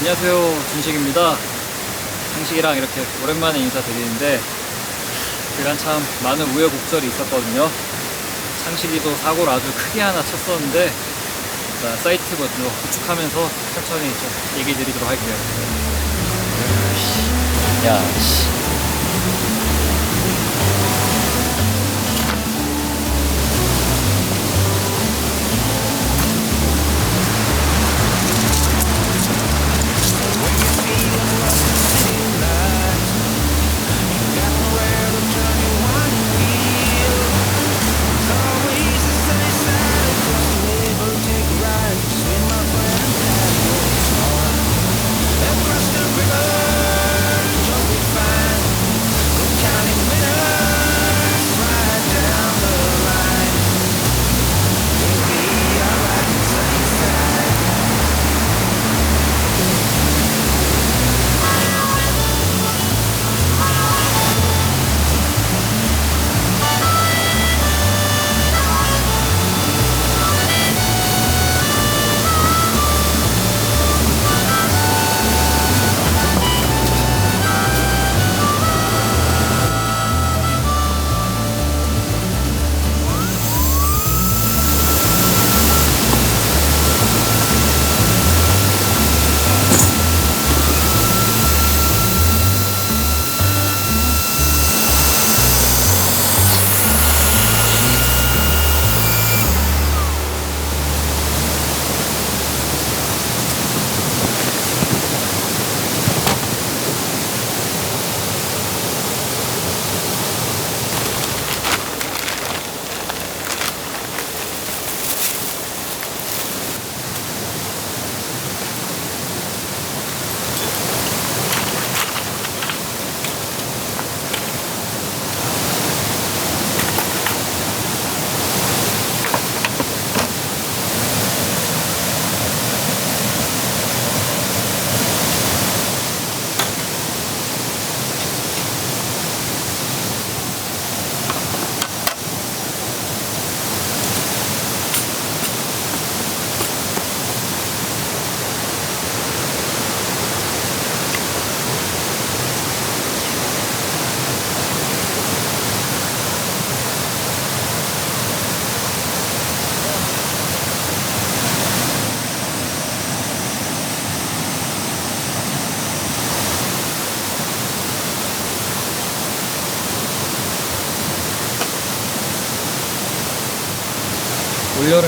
네, 안녕하세요. 준식입니다. 상식이랑 이렇게 오랜만에 인사드리는데, 그간 참 많은 우여곡절이 있었거든요. 상식이도 사고를 아주 크게 하나 쳤었는데, 자, 사이트 먼저 구축하면서 천천히 좀 얘기 드리도록 할게요. 야, 씨.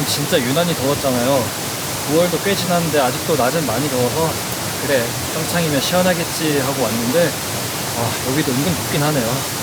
올여름 진짜 유난히 더웠잖아요. 9월도 꽤 지났는데 아직도 낮은 많이 더워서 그래 평창이면 시원하겠지 하고 왔는데 아 여기도 은근 덥긴 하네요.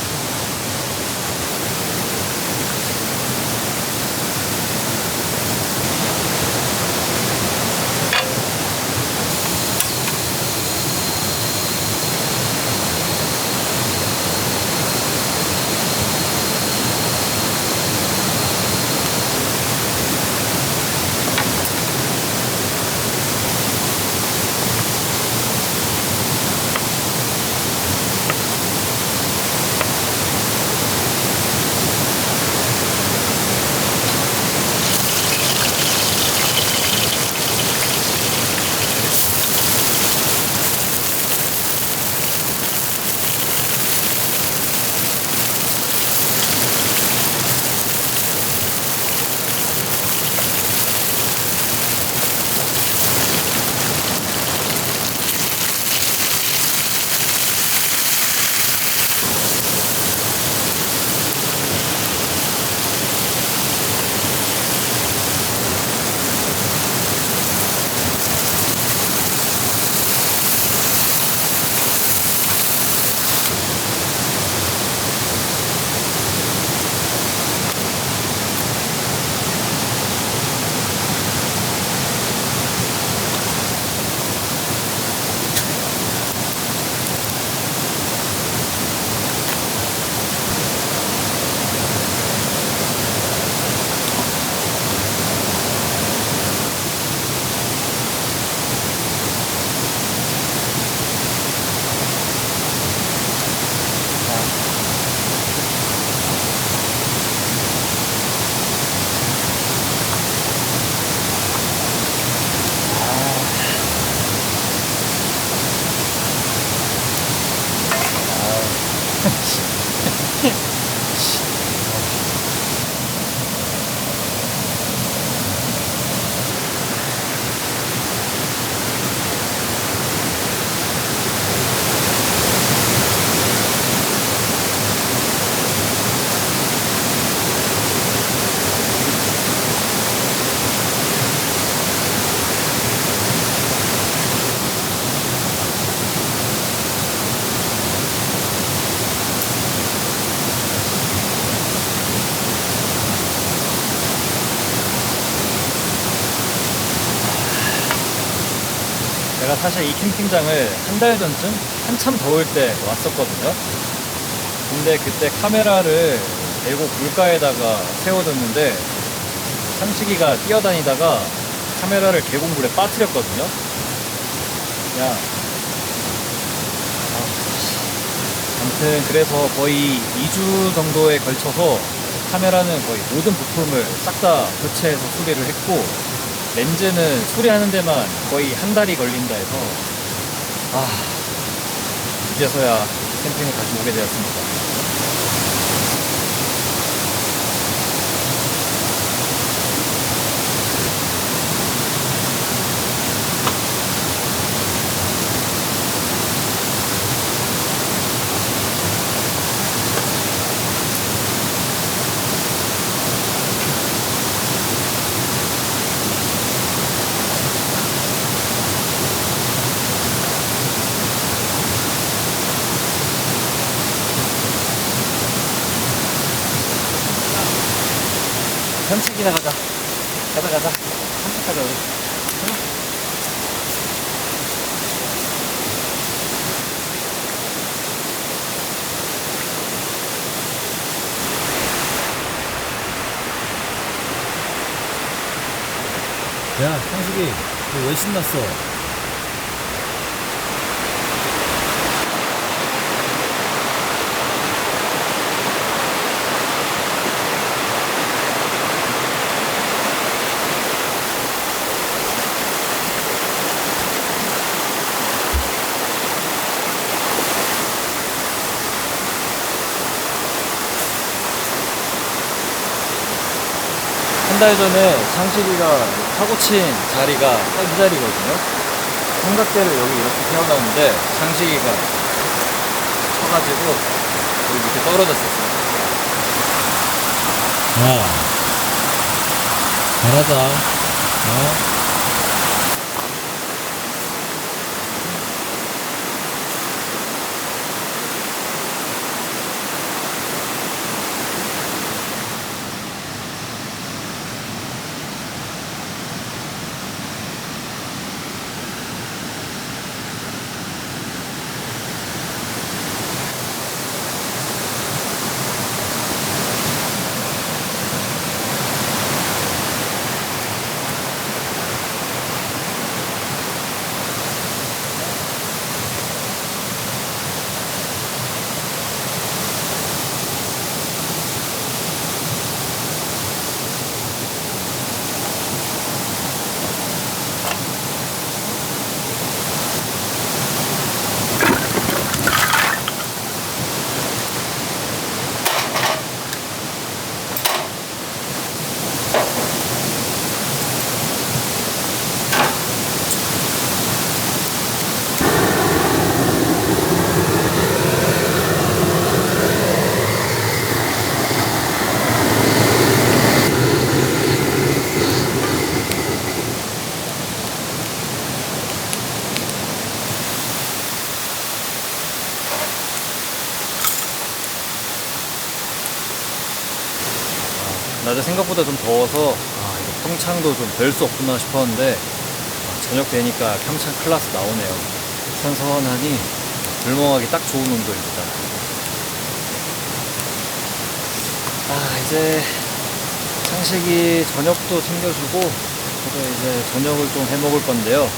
사실 이 캠핑장을 한 달 전쯤 한참 더울 때 왔었거든요. 근데 그때 카메라를 대고 물가에다가 세워뒀는데 상식이가 뛰어다니다가 카메라를 계곡물에 빠뜨렸거든요. 그냥 아, 아무튼 그래서 거의 2주 정도에 걸쳐서 카메라는 거의 모든 부품을 싹 다 교체해서 수리를 했고 렌즈는 수리하는 데만 거의 한 달이 걸린다 해서 아 이제서야 캠핑을 다시 오게 되었습니다. 산책이나 가자. 가자 가자. 산책하자 우리. 야, 상식이, 너 왜 신났어? 한 달 전에 상식이가 사고 친 자리가 딱 이 자리거든요. 삼각대를 여기 이렇게 세워놨는데 상식이가 쳐가지고 여기 밑에 떨어졌었어요. 야, 잘하자. 어? 낮에 생각보다 좀 더워서 아, 이거 평창도 좀 별 수 없구나 싶었는데 아, 저녁 되니까 평창 클라스 나오네요. 선선하니 불멍하기 딱 좋은 온도입니다. 아 이제 창식이 저녁도 챙겨주고 저도 이제 저녁을 좀 해 먹을 건데요.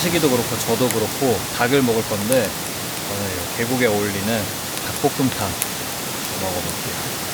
창식이도 그렇고 저도 그렇고 닭을 먹을 건데 저는 이 계곡에 어울리는 닭볶음탕 먹어볼게요.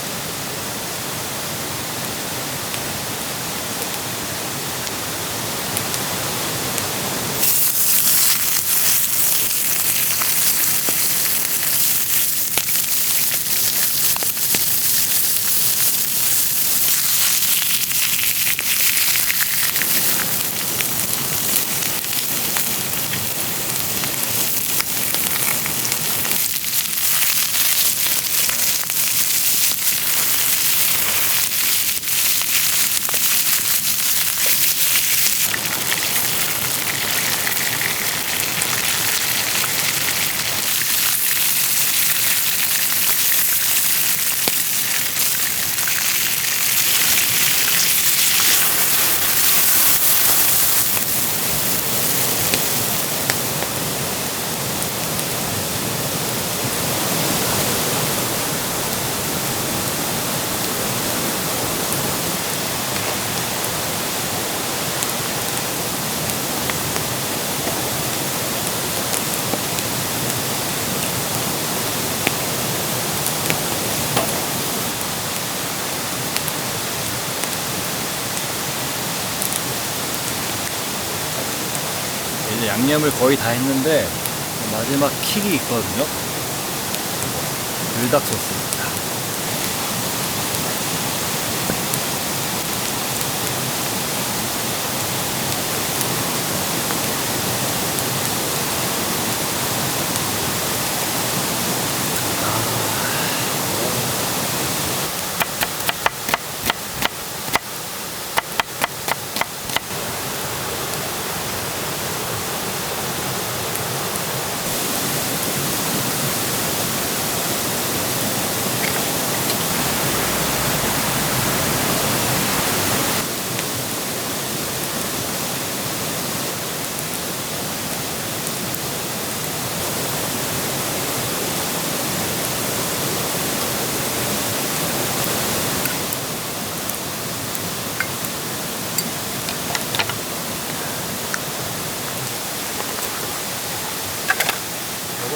양념을 거의 다 했는데 마지막 킥이 있거든요. 불닭 소스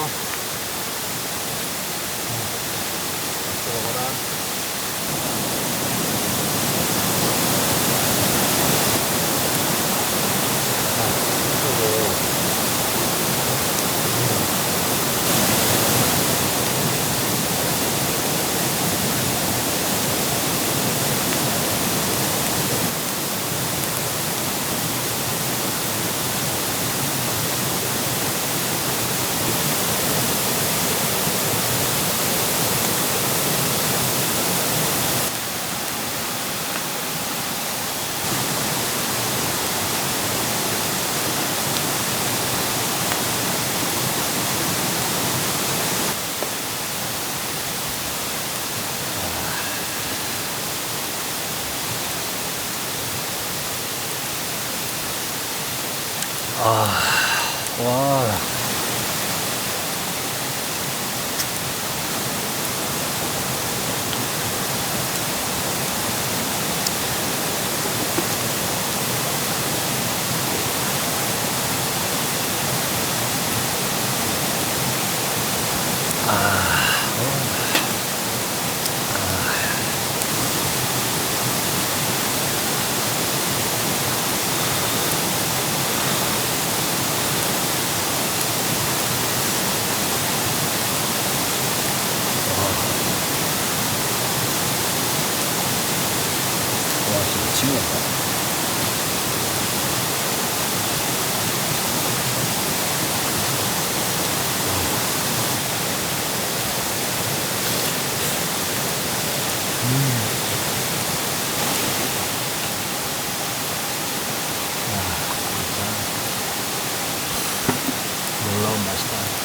입 와. 와, 진짜 미친 건가? 놀라운 맛이다.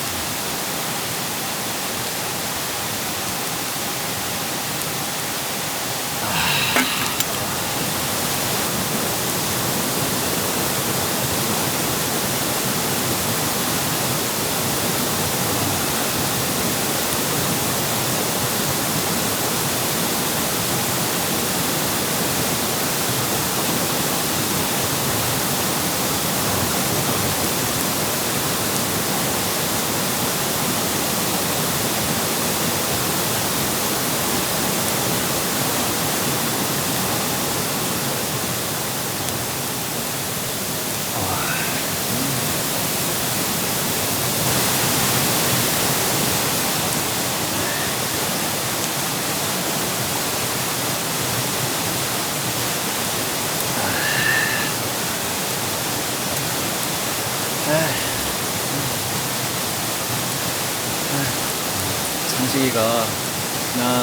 장식이가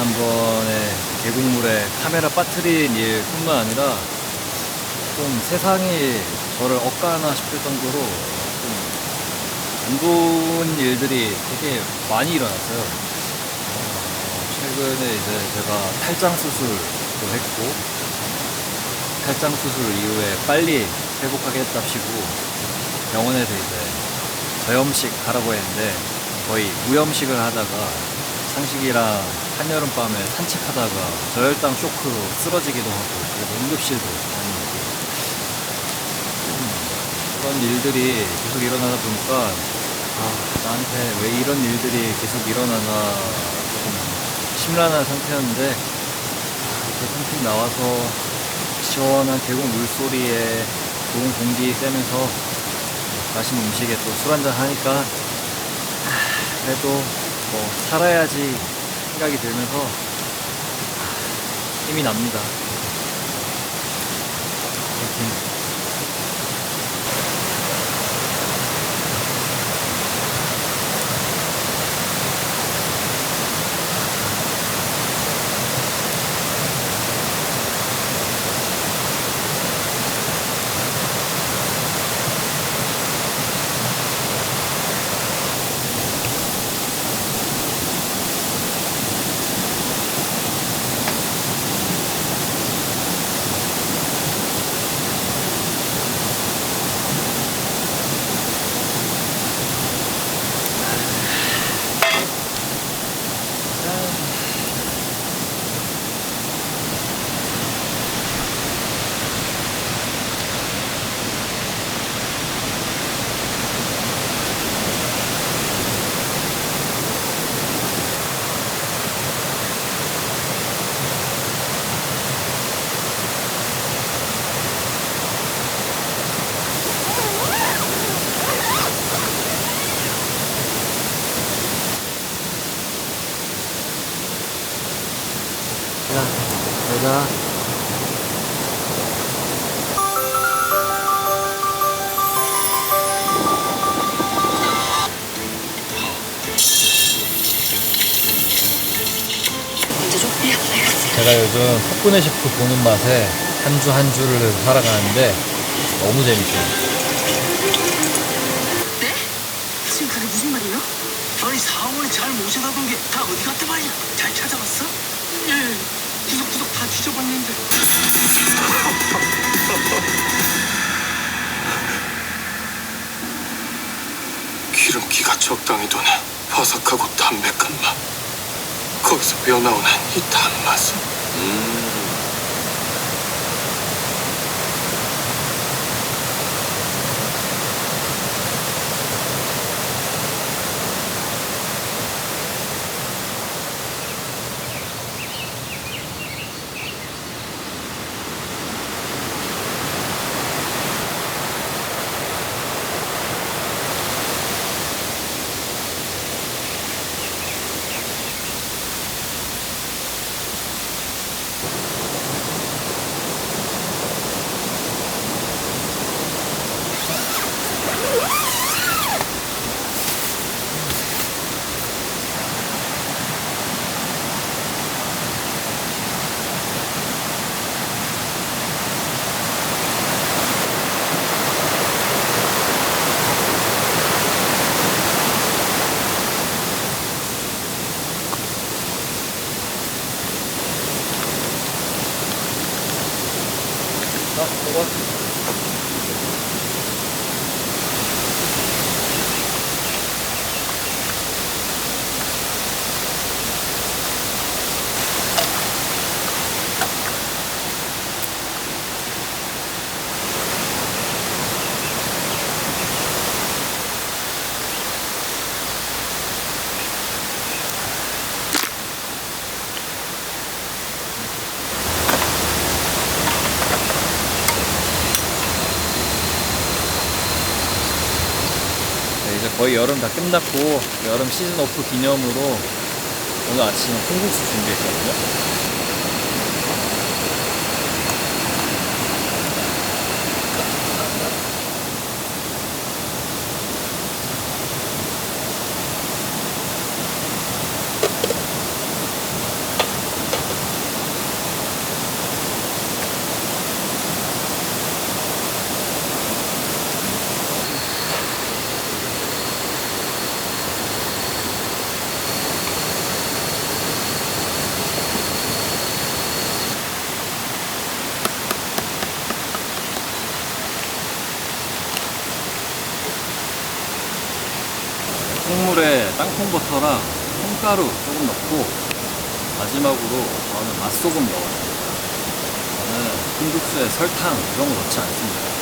지난번에 계곡물에 카메라 빠뜨린 일뿐만 아니라 좀 세상이 저를 억까나 싶을 정도로 좀안 좋은 일들이 되게 많이 일어났어요. 어, 최근에 이제 제가 탈장 수술도 했고 탈장 수술 이후에 빨리 회복하겠답시고 병원에서 이제 저염식 하라고 했는데 거의 무염식을 하다가 상식이랑 한여름밤에 산책하다가 저혈당 쇼크로 쓰러지기도 하고 그래서 응급실도 다니고. 음, 그런 일들이 계속 일어나다 보니까 아 나한테 왜 이런 일들이 계속 일어나나 조금 심란한 상태였는데 이렇게 캠핑 나와서 시원한 계곡 물소리에 좋은 공기 쐬면서 맛있는 음식에 또 술 한잔 하니까 아, 그래도 뭐 살아야지 생각이 들면서 아, 힘이 납니다. 파이팅. 10분의 10도 보는 맛에 한 주 한 주를 살아가는데 너무 재밌죠. 네? 지금 그게 무슨 말이에요? 아니 사원에 잘 모셔다둔 게 다 어디 갔다 말이야? 잘 찾아봤어? 예, 예, 구석구석 다 뒤져봤는데. 기름기가 적당히 도네. 화삭하고 담백한 맛. 거기서 뼈 나오는 이 단맛은. 음. 거의 여름 다 끝났고 여름 시즌 오프 기념으로 오늘 아침에 콩국수 준비했거든요. 국물에 땅콩버터랑 콩가루 조금 넣고 마지막으로 저는 맛소금 넣어요. 저는 콩국수에 설탕 이런 거 넣지 않습니다.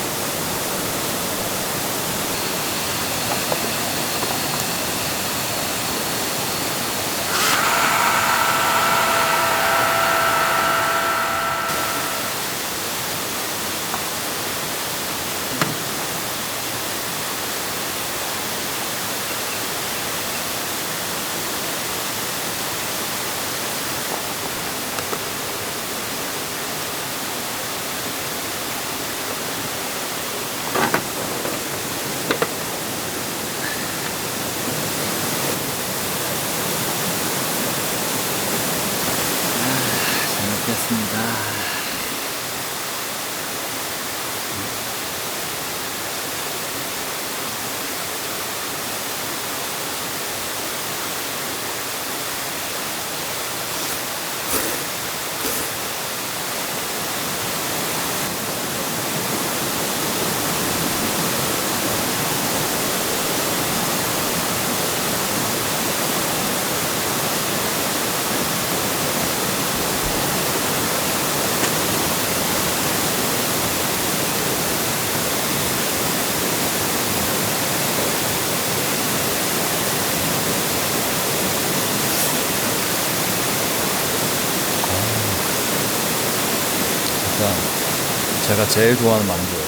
잘 먹겠습니다. 일단 제가 제일 좋아하는 만두